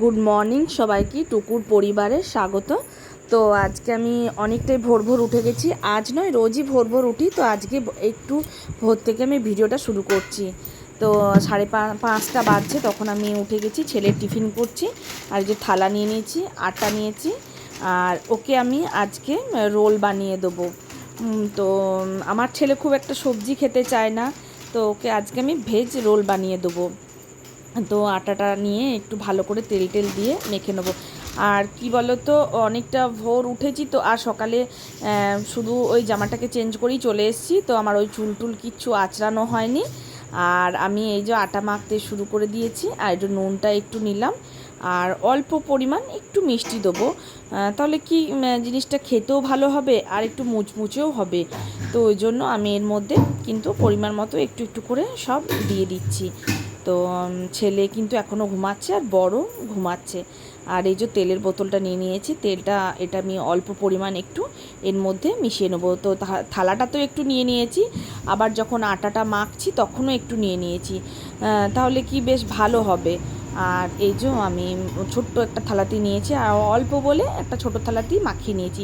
Good morning সবাইকে, টুকুর পরিবারে স্বাগত। তো আজকে আমি অনেকটাই ভোর ভোর উঠে গেছি। আজ নয়, রোজই ভোর ভোর উঠি, তো আজকে একটু ভোর থেকে আমি ভিডিওটা শুরু করছি। তো সাড়ে পাঁচটা বাজছে, তখন আমি উঠে গেছি ছেলের টিফিন করছি, আর যে থালা নিয়ে নিয়েছি, আটা নিয়েছি, আর ওকে আমি আজকে রোল বানিয়ে দেবো। তো আমার ছেলে খুব একটা সবজি খেতে চায় না, তো ওকে আজকে আমি ভেজ রোল বানিয়ে দেবো। তো আটাটা নিয়ে একটু ভালো করে তেল টেল দিয়ে মেখে নেব। আর কি বলো তো অনেকটা ভোর উঠেছি তো, আর সকালে শুধু ওই জামাটাকে চেঞ্জ করেই চলে এসেছি, তো আমার ওই চুল টুল কিচ্ছু আঁচড়ানো হয়নি। আর আমি এই যে আটা মাখতে শুরু করে দিয়েছি, আর একটু নুনটা একটু নিলাম। আর অল্প পরিমাণ একটু মিষ্টি দেবো। তাহলে কি জিনিসটা খেতেও ভালো হবে, আর একটু মুচমুচেও হবে। তো ওই জন্য আমি এর মধ্যে কিন্তু পরিমাণ মতো একটু একটু করে সব দিয়ে দিচ্ছি। তো ছেলে কিন্তু এখনও ঘুমাচ্ছে আর বড় ঘুমাচ্ছে। আর এই যে তেলের বোতলটা নিয়ে নিয়েছি, তেলটা, এটা আমি অল্প পরিমাণ একটু এর মধ্যে মিশিয়ে নেব। তো থালাটা তো একটু নিয়ে নিয়েছি, আবার যখন আটাটা মাখছি তখনও একটু নিয়ে নিয়েছি। তাহলে কি বেশ ভালো হবে। আর এই যে আমি ছোট্ট একটা থালাতে নিয়েছি, আর অল্প বলে একটা ছোট থালাতেই মাখিয়ে নিয়েছি।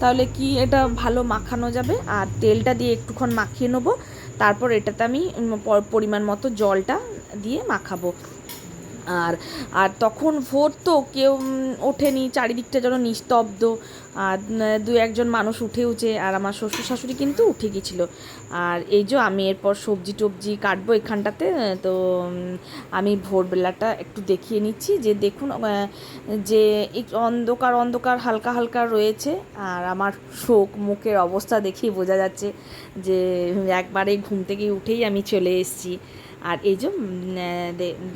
তাহলে কি এটা ভালো মাখানো যাবে? আর তেলটা দিয়ে একটুক্ষণ মাখিয়ে নেব তারপর এটাতে আমি পরিমাণ মতো জলটা দিয়ে মাখাবো। আর আর তখন ভোর তো কেউ ওঠেনি, চারিদিকটা যেন নিস্তব্ধ। আর দু একজন মানুষ উঠেওছে আর আমার শ্বশুর শাশুড়ি কিন্তু উঠে গেছিল আর এই যে আমি এরপর সবজি টবজি কাটবো এখানটাতে, তো আমি ভোরবেলাটা একটু দেখিয়ে নিচ্ছি। যে দেখুন যে অন্ধকার অন্ধকার, হালকা হালকা রয়েছে, আর আমার শোক, মুখের অবস্থা দেখেই বোঝা যাচ্ছে যে, একবারে ঘুম থেকে উঠেই আমি চলে এসেছি। আর এই যে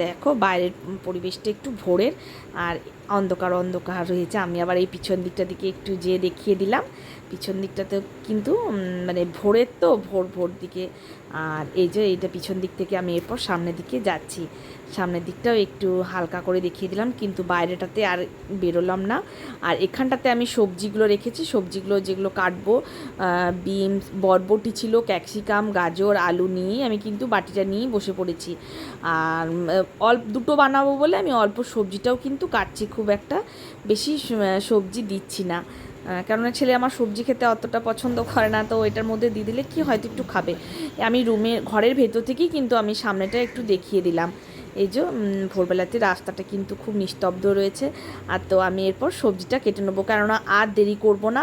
দেখো বাইরের পরিবেশটা একটু ভোরের, আর অন্ধকার অন্ধকার রয়েছে। আমি আবার এই পিছন দিকটা দিকে একটু যেয়ে দেখিয়ে দিলাম। পিছন দিকটাতে কিন্তু মানে ভোরের তো ভোর ভোর দিকে। আর এই যে এইটা পিছন দিক থেকে আমি এরপর সামনের দিকে যাচ্ছি। সামনের দিকটাও একটু হালকা করে দেখিয়ে দিলাম, কিন্তু বাইরেটাতে আর বেরোলাম না। আর এখানটাতে আমি সবজিগুলো রেখেছি, সবজিগুলো যেগুলো কাটবো বিনস, বরবটি ছিল, ক্যাপসিকাম, গাজর, আলু নিয়ে আমি কিন্তু বাটিটা নিয়েই বসে পড়েছি। আর অল্প, দুটো বানাবো বলে আমি অল্প সবজিটাও কিন্তু কাটছি, খুব একটা বেশি সবজি দিচ্ছি না। কেননা ছেলে আমার সবজি খেতে অতটা পছন্দ করে না, তো এটার মধ্যে দিয়ে দিলে কি হয়তো একটু খাবে। আমি রুমের ঘরের ভেতর থেকেই কিন্তু আমি সামনেটা একটু দেখিয়ে দিলাম। এই যে ভোরবেলাতে রাস্তাটা কিন্তু খুব নিস্তব্ধ রয়েছে, আর তো আমি এরপর সবজিটা কেটে নেব। কেননা আর দেরি করব না।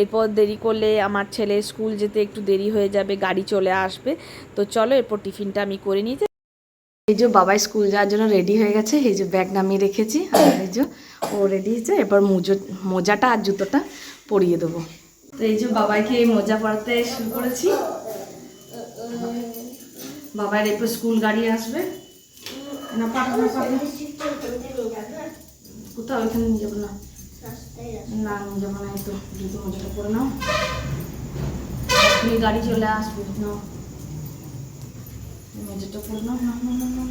এরপর দেরি করলে আমার ছেলে স্কুল যেতে একটু দেরি হয়ে যাবে, গাড়ি চলে আসবে। তো চলো এরপর টিফিনটা আমি করে নিই। এই যে বাবাই স্কুল যাওয়ার জন্য রেডি হয়ে গেছে, এই যে ব্যাগ নামিয়ে রেখেছি, আর এই যে ও রেডি হয়েছে এবার মোজো, মোজাটা আর জুতোটা পরিয়ে দেবো। তো এই যে বাবাইকে এই মোজা পরাতে শুরু করেছি। বাবার এরপর স্কুল গাড়ি আসবে। না পাঠাবো কোথাও ওইখানে নিয়ে যাব না। না, নিয়ে যাব না, এই তো জুতো, মোজাটা পরে নাও। গাড়ি চলে আসবে, নাও। মোজাটা পরে নাও না না না না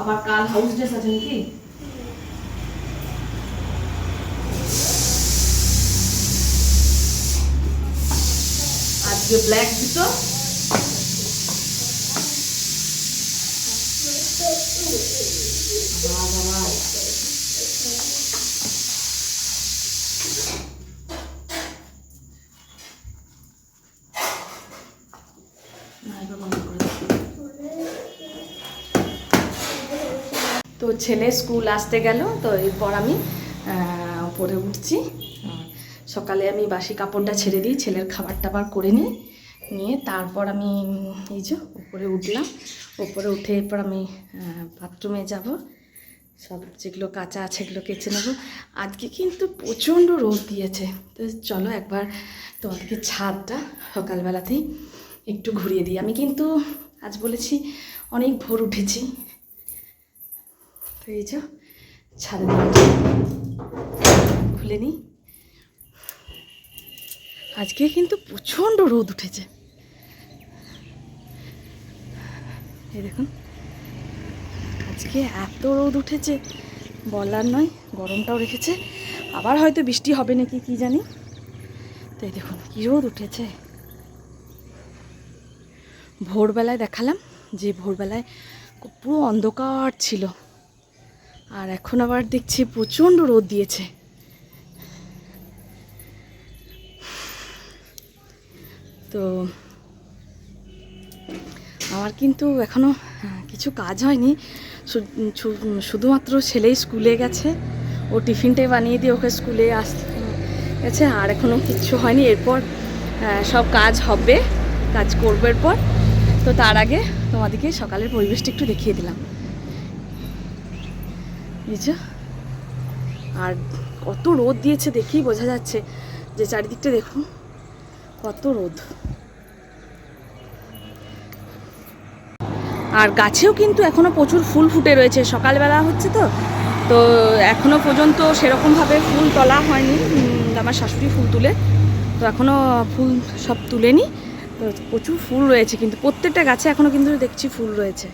আবার কাল হাউস ড্রেস আছে নাকি আজকে ব্ল্যাক জুতো বাবা, বাবা। না, এবার বন্ধ করে দাও। তো ছেলে স্কুল আসতে গেল, তো এরপর আমি উপরে উঠছি। সকালে আমি বাসি কাপড়টা ছেড়ে দিই, ছেলের খাবার টাবার করে নিই, নিয়ে তারপর আমি এই যে উপরে উঠলাম। উপরে উঠে এরপর আমি বাথরুমে যাব। সব যেগুলো কাঁচা আছে এগুলো কেচে নেব। আজকে কিন্তু প্রচণ্ড রোদ দিয়েছে। তো চলো একবার তোমাদেরকে ছাদটা সকালবেলাতেই একটু ঘুরিয়ে দিই। আমি কিন্তু, আজ বলেছি, অনেক ভোর উঠেছি। এই যে ছাদে খুলে নিই আজকে কিন্তু প্রচণ্ড রোদ উঠেছে। এই দেখুন। আজকে এত রোদ উঠেছে, বলার নয়, গরমটাও রেখেছে। আবার হয়তো বৃষ্টি হবে নাকি, কি জানি। তো এই দেখুন, কী রোদ উঠেছে। ভোরবেলায় দেখালাম যে ভোরবেলায় পুরো অন্ধকার ছিল। আর এখন আবার দেখছি প্রচণ্ড রোদ দিয়েছে। তো আমার কিন্তু এখনও কিছু কাজ হয়নি। শুধুমাত্র ছেলেই স্কুলে গেছে। ও টিফিনটাই বানিয়ে দিয়ে ওকে স্কুলে আস গেছে আর এখনও কিচ্ছু হয়নি। এরপর আহ, সব কাজ হবে কাজ করব এরপর। তো তার আগে তোমাদেরকে সকালের পরিবেশটা একটু দেখিয়ে দিলাম। বুঝছ আর কত রোদ দিয়েছে দেখেই বোঝা যাচ্ছে যে চারিদিকটা দেখুন, কত রোদ। আর গাছেও কিন্তু এখনও প্রচুর ফুল ফুটে রয়েছে, সকালবেলা হচ্ছে তো তো এখনও পর্যন্ত সেরকমভাবে ফুল তোলা হয়নি। আমার শাশুড়ি ফুল তুলে, তো এখনও ফুল সব তুলেনি, তো প্রচুর ফুল রয়েছে কিন্তু প্রত্যেকটা গাছে এখনও কিন্তু দেখছি ফুল রয়েছে।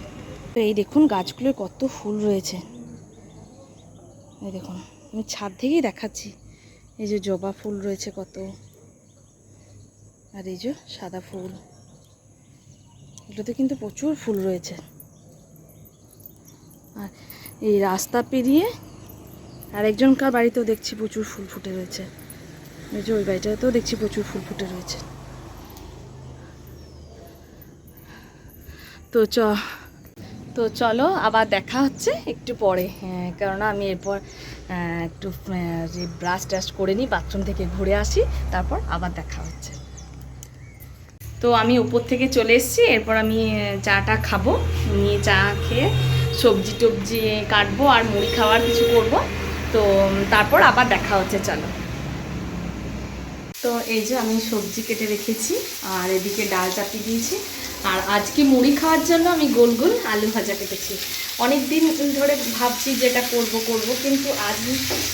তো এই দেখুন গাছগুলোর কত ফুল রয়েছে। এই দেখুন, আমি ছাদ থেকেই দেখাচ্ছি। এই যে জবা ফুল রয়েছে কত। আর এই যে সাদা ফুল। এগুলোতে কিন্তু প্রচুর ফুল রয়েছে। আর এই রাস্তা পেরিয়ে আর আরেকজনকার বাড়িতেও দেখছি প্রচুর ফুল ফুটে রয়েছে। এই যে ওই বাড়িটাতেও দেখছি প্রচুর ফুল ফুটে রয়েছে। তো চ তো চলো, আবার দেখা হচ্ছে একটু পরে। হ্যাঁ কেননা আমি এরপর একটু যে ব্রাশ ট্রাশ করে নিই বাথরুম থেকে ঘুরে আসি, তারপর আবার দেখা হচ্ছে। তো আমি উপর থেকে চলে এসেছি, এরপর আমি চাটা খাব, নিয়ে চা খেয়ে সবজি টবজি কাটবো আর মুড়ি খাওয়ার কিছু করব। তো তারপর আবার দেখা হচ্ছে, চলো। তো এই যে আমি সবজি কেটে রেখেছি, আর এদিকে ডাল চাপিয়ে দিয়েছি। আর আজকে মুড়ি খাওয়ার জন্য আমি গোল গোল আলু ভাজা কেটেছি। অনেক দিন ধরে ভাবছি যেটা করব করব, কিন্তু আজ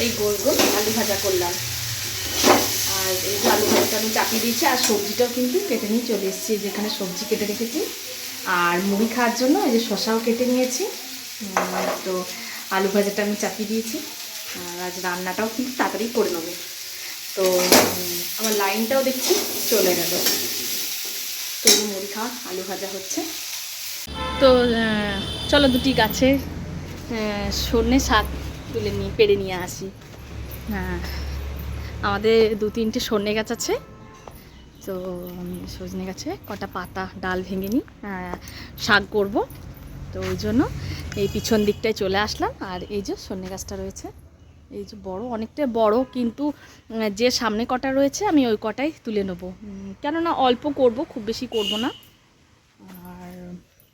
এই গোল গোল আলু ভাজা করলাম। আর এই যে আলু ভাজাটা আমি চাপিয়ে দিয়েছি, আর সবজিটাও কিন্তু কেটে নিয়ে চলে এসেছি, যেখানে সবজি কেটে রেখেছি। আর মুড়ি খাওয়ার জন্য এই যে শশাও কেটে নিয়েছি। তো আলু ভাজাটা আমি চাপিয়ে দিয়েছি। আর আজ রান্নাটাও কিন্তু তাড়াতাড়ি করে নেব। তো আমার লাইনটাও দেখছি, চলে গেল। তো মুড়ি খাওয়া, আলু ভাজা হচ্ছে। তো চলো দুটি গাছে সর্ষে শাক তুলে নিয়ে পেরে নিয়ে আসি। হ্যাঁ আমাদের দু তিনটে সর্ষে গাছ আছে। তো আমি সজনে গাছে কটা পাতা, ডাল ভেঙে নিই শাক করব। তো ওই জন্য এই পিছন দিকটায় চলে আসলাম। আর এই যে সর্ষে গাছটা রয়েছে। এই যে বড় অনেকটা বড়, কিন্তু যে সামনে কটা রয়েছে, আমি ওই কটাই তুলে নেব। কেননা অল্প করব, খুব বেশি করব না। আর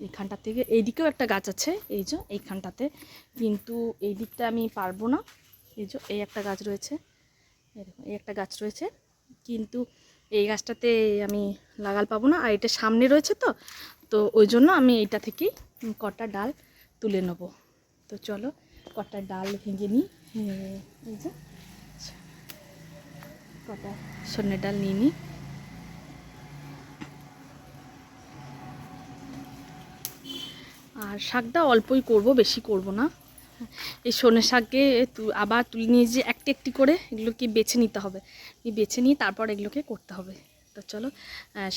এইখানটা থেকে এইদিকেও একটা গাছ আছে, এই যে এইখানটাতে। কিন্তু এই দিকটা আমি পারব না। এই যে এই একটা গাছ রয়েছে, এই এই একটা গাছ রয়েছে। কিন্তু এই গাছটাতে আমি লাগাল পাবো না, আর এটা সামনে রয়েছে তো তো ওই জন্য আমি এইটা থেকেই কটা ডাল তুলে নেব। তো চলো, কটা ডাল ভেঙে নিই। এই যে। কটা? সন্ধ্যে ডাল নিয়ে নিই আর শাকটা অল্পই করব বেশি করব না। এই সর্ষে শাককে আবার তুলে নিয়ে যে একটি একটি করে এগুলোকে বেছে নিতে হবে। বেছে নিয়ে তারপর এগুলোকে করতে হবে। তো চলো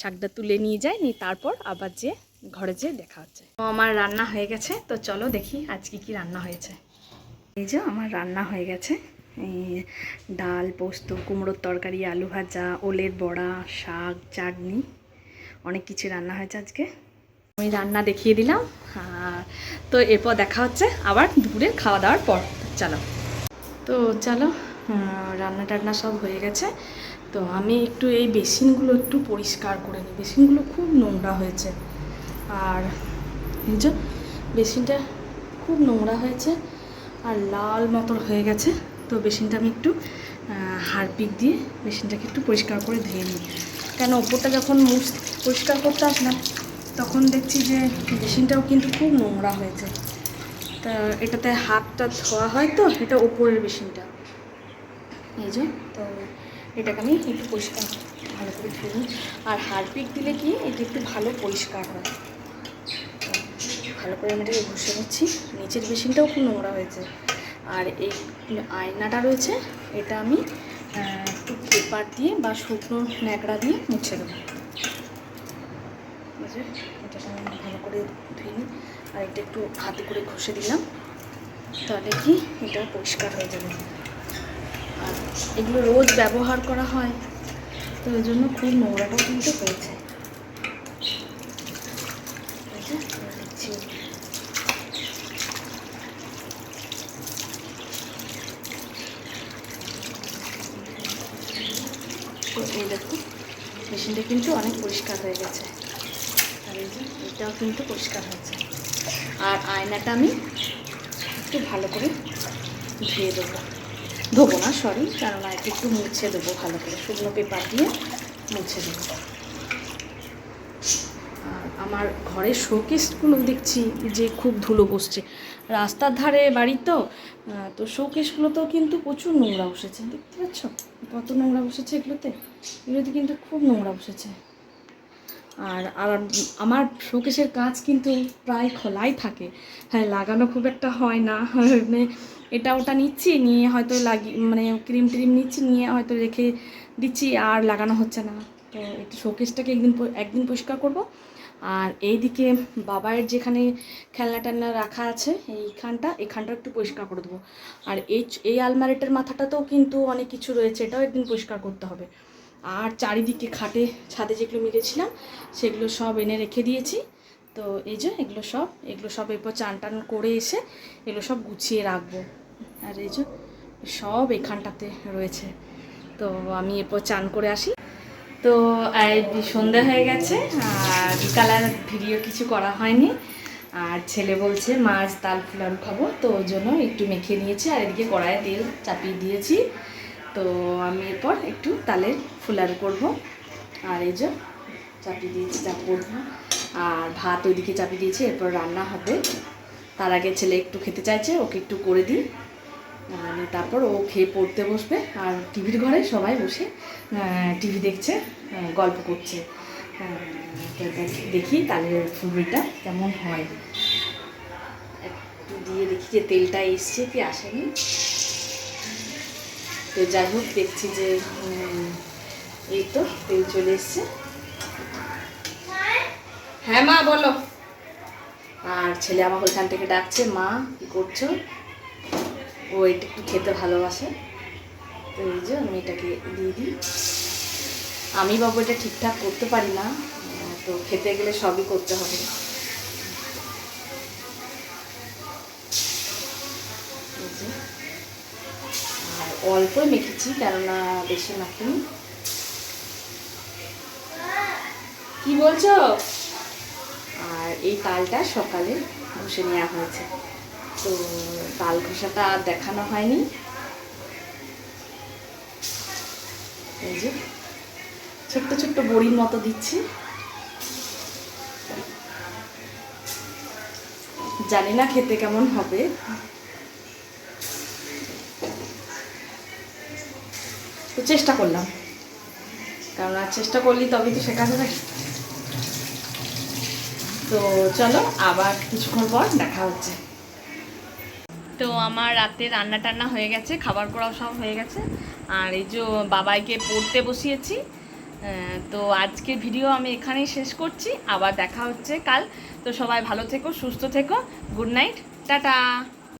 শাকটা তুলে নিয়ে যাই নিয়ে তারপর আবার যে ঘরে যে দেখা হচ্ছে। আমার রান্না হয়ে গেছে তো চলো দেখি আজকে কি রান্না হয়েছে। এই যে আমার রান্না হয়ে গেছে। ডাল, পোস্ত, কুমড়োর তরকারি, আলু ভাজা, ওলের বড়া, শাক, চাটনি, অনেক কিছু রান্না হয়েছে আজকে। আমি রান্না দেখিয়ে দিলাম। আর তো এরপর দেখা হচ্ছে আবার দুপুরে খাওয়া দাওয়ার পর। চলো। তো চলো রান্না টান্না সব হয়ে গেছে। তো আমি একটু এই বেসিনগুলো একটু পরিষ্কার করে নিই। বেসিনগুলো খুব নোংরা হয়েছে। আর বেসিনটা খুব নোংরা হয়েছে। আর লাল মতো হয়ে গেছে। তো বেসিনটা আমি একটু হারপিক দিয়ে বেসিনটাকে একটু পরিষ্কার করে ধুয়ে নিই। কেন, ওপরটা যখন মুছ, পরিষ্কার করতে আসলাম তখন দেখছি যে বেসিনটাও কিন্তু খুব নোংরা হয়েছে। তা এটাতে হাতটা ধোয়া হয় তো, এটা ওপরের বেসিনটা। এই যে, তো এটাকে আমি একটু পরিষ্কার, ভালো করে ধুয়ে নিই। আর হারপিক দিলে কি, এটা একটু ভালো পরিষ্কার হয়। ভালো করে আমি এটাকে ঘষে নিচ্ছি। নিচের বেসিনটাও খুব নোংরা হয়েছে। আর এই আয়নাটা রয়েছে, এটা আমি একটু পেপার দিয়ে বা শুকনো ন্যাকড়া দিয়ে মুছে দেবো এটাকে আমি ভালো করে ধুয়ে নিই। আর এটা একটু হাতে করে ঘষে দিলাম, তাহলে কি এটা পরিষ্কার হয়ে যাবে। আর এগুলো রোজ ব্যবহার করা হয়, তো ওই জন্য খুব নোংরাটাও কিন্তু হয়েছে এই যে, করে দিচ্ছি। তো এই দেখুন মেশিনটা কিন্তু অনেক পরিষ্কার হয়ে গেছে। আর এই যে, এটাও কিন্তু পরিষ্কার হয়েছে। আর আয়নাটা আমি একটু ভালো করে ধুয়ে দেবো। ধোবো না সরি কারণ এটা একটু মুছে দেবো ভালো করে। শুকনো পেপার দিয়ে মুছে দেবো। আর আমার ঘরের শোকেসগুলো দেখছি, যে খুব ধুলো বসছে। রাস্তার ধারে বাড়ি তো তো শোকেসগুলোতেও কিন্তু প্রচুর নোংরা বসেছে, দেখতে পাচ্ছ? কত নোংরা বসেছে এগুলোতে? এগুলোতে কিন্তু খুব নোংরা বসেছে। আর আর আমার শোকেসের কাজ কিন্তু প্রায় খোলাই থাকে। হ্যাঁ লাগানো খুব একটা হয় না মানে এটা ওটা নিচ্ছি, নিয়ে হয়তো লাগি মানে ক্রিম ট্রিম নিচ্ছি, নিয়ে হয়তো রেখে দিচ্ছি, আর লাগানো হচ্ছে না। তো একটু শোকেসটাকে একদিন একদিন পরিষ্কার করব। আর এইদিকে বাবায়ের যেখানে খেলনা টেলনা রাখা আছে, এইখানটা এখানটা একটু পরিষ্কার করে দেবো। আর এই এই আলমারিটার মাথাটাতেও কিন্তু অনেক কিছু রয়েছে, এটাও একদিন পরিষ্কার করতে হবে। আর চারিদিকে খাটে ছাদে যেগুলো মিলেছিলাম সেগুলো সব এনে রেখে দিয়েছি। তো এই যে এগুলো সব এগুলো সব এরপর চান টান করে এসে এগুলো সব গুছিয়ে রাখব। আর এই যে সব এখানটাতে রয়েছে। তো আমি এরপর চান করে আসি। তো এই সন্ধ্যা হয়ে গেছে, আর বিকাল আর ভিডিও কিছু করা হয়নি। আর ছেলে বলছে, মাছ, তাল ফুলান খাব। তো ওই জন্য একটু মেখে নিয়েছি, আর এদিকে কড়াইয়ে তেল চাপিয়ে দিয়েছি। তো আমি এরপর একটু তালের ফুলার করব। আর এই যে চাপিয়ে দিয়েছি, চাপ করব। আর ভাত ওইদিকে চাপিয়ে দিয়েছি, এরপর রান্না হবে। তার আগে ছেলে একটু খেতে চাইছে, ওকে একটু করে দিই। আর তারপর ও খেয়ে পড়তে বসবে আর টিভির ঘরে সবাই বসে টিভি দেখছে গল্প করছে। দেখি তালের ফুলবিটা কেমন হয়। একটু দিয়ে দেখি যে তেলটা এসছে কি আসেনি। তো যাই হোক, দেখছি যে এই তো তেল চলে এসছে। হ্যাঁ মা, বলো। আর ছেলে আমাকে ওইখান থেকে ডাকছে, মা, কি করছ? ও এটা একটু খেতে ভালোবাসে। তো এই যে আমি এটাকে দিয়ে দিই। আমি বাবু এটা ঠিকঠাক করতে পারি না। তো খেতে গেলে সবই করতে হবে। আর অল্পই মেখেছি, কেননা বেশি মাখিনি। কি বলছো? আর এই তালটা সকালে ঘষে নেওয়া হয়েছে। তো তাল ঘষাটা আর দেখানো হয়নি। এই যে, ছোট্ট ছোট্ট বড়ির মতো দিচ্ছি। জানি না খেতে কেমন হবে। তো চেষ্টা করলাম। কারণ আর চেষ্টা করলি তবেই তো শেখা যাবে। তো চলো আবার কিছুক্ষণ পর দেখা হচ্ছে। তো আমার রাতে রান্না টান্না হয়ে গেছে, খাবার করাও সব হয়ে গেছে। আর এই যে বাবাইকে পড়তে বসিয়েছি তো আজকের ভিডিও আমি এখানেই শেষ করছি, আবার দেখা হচ্ছে কাল। তো সবাই ভালো থেকো, সুস্থ থেকো, গুড নাইট, টাটা।